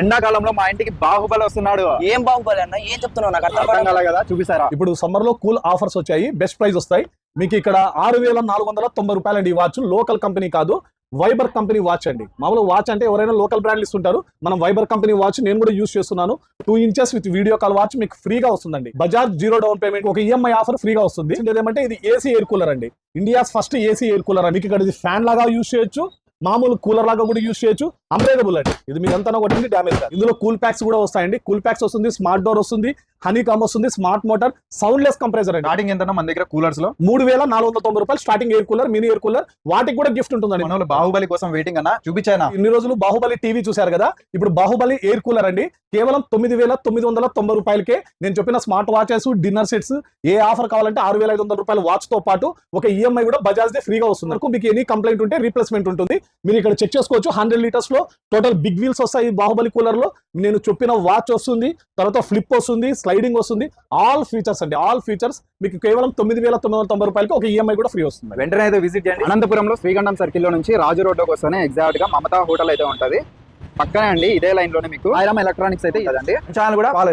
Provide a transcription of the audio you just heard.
ఎండాకాలంలో మా ఇంటికి బాహుబలి వస్తున్నాడు. ఏం బాగుపడి అన్న? ఏం చెప్తున్నావు? నాకు అర్థం కాదు కాలే కదా చూపిస్తారా? ఇప్పుడు సమ్మర్లో కూల్ ఆఫర్స్ వచ్చాయి బెస్ట్ ప్రైస్ వస్తాయి. మీకు ఇక్కడ ఆరు వేల నాలుగు వందల తొంభై రూపాయలు అండి ఈ వాచ్. లోకల్ కంపెనీ కాదు వైబర్ కంపెనీ వాచ్ అండి. మామూలు వాచ్ అంటే ఎవరైనా లోకల్ బ్రాండ్లు ఇస్తుంటారు. మనం వైబర్ కంపెనీ వాచ్ నేను కూడా యూస్ చేస్తున్నాను. Two inches with video call watch మీకు ఫ్రీగా వస్తుందండి. బజాజ్ జీరో డౌన్ పేమెంట్ ఒక ఈఎంఐ ఆఫర్ ఫ్రీగా వస్తుంది. ఏమంటే ఇది ఏసీ ఎయిర్ కూలర్ అండి. India's first AC air cooler అండి. మీకు ఇక్కడ ఇది ఫ్యాన్ లాగా యూస్ చేయొచ్చు. మామూలు కూలర్ లాగా కూడా యూస్ చేయొచ్చు. అన్బ్రేకబుల్ అండి. ఇది మీకు అంతా ఒకటి డ్యామేజ్ కాదు. ఇందులో కూల్ ప్యాక్స్ కూడా వస్తాయండి. కూల్ ప్యాక్స్ వస్తుంది స్మార్ట్ డోర్ వస్తుంది హనీ కామ్ వస్తుంది స్మార్ట్ మోటార్ సౌండ్లెస్ కంప్రెసర్ అండి. స్టార్టింగ్ ఎంత మన దగ్గర కూలర్స్లో. మూడు వేల నాలుగు వందల తొంభై రూపాయలు starting air cooler mini air cooler వాటికి కూడా గిఫ్ట్ ఉంటుందండి. మన బాహుబలి కోసం వెయిటింగ్ అన్న చూపించానా ఇన్ని రోజులు బాహుబలి టీవీ చూశారు కదా? ఇప్పుడు బాహుబలి ఎయిర్ కూలర్ అండి. కేవలం తొమ్మిది వేల తొమ్మిది వందల తొంభై రూపాయలకే నేను చెప్పిన స్మార్ట్ వాచెస్ డిన్నర్ సెట్స్ ఏ ఆఫర్ కావాలంటే ఆరు వేల ఐదు వందల రూపాయల వాచ్తో పాటు ఒక ఈఎంఐ కూడా బజాజ్ దే ఫ్రీగా వస్తుంది. మీకు ఎనీ కంప్లైంట్ ఉంటే రీప్లేస్మెంట్ ఉంటుంది. మీరు ఇక్కడ చెక్ చేసుకోవచ్చు హండ్రెడ్ లీటర్స్లో టోటల్ బిగ్ వీల్స్ వస్తాయి ఈ బాహుబలి కూలర్లో. నేను చెప్పిన వాచ్ వస్తుంది తర్వాత ఫ్లిప్ వస్తుంది స్లైడింగ్ వస్తుంది. ఆల్ ఫీచర్స్ అండి ఆల్ ఫీచర్స్ మీకు కేవలం తొమ్మిది వేల తొమ్మిది వందల తొంభై రూపాయలకి ఒక ఈఎంఐ కూడా ఫ్రీ వస్తుంది. వెంటనే అయితే విజిట్ చేయండి. అనంతపురంలో శ్రీగండం సర్కిల్లో నుంచి రాజు రోడ్డుకి వస్తేనే ఎగ్జాక్ట్గా మమతా హోటల్ అయితే ఉంటది. పక్కనే అండి ఇదే లైన్లోనే మీకు. ఐరమ్ ఎలక్ట్రానిక్స్ అయితే కదండి ఛానల్ కూడా ఫాలో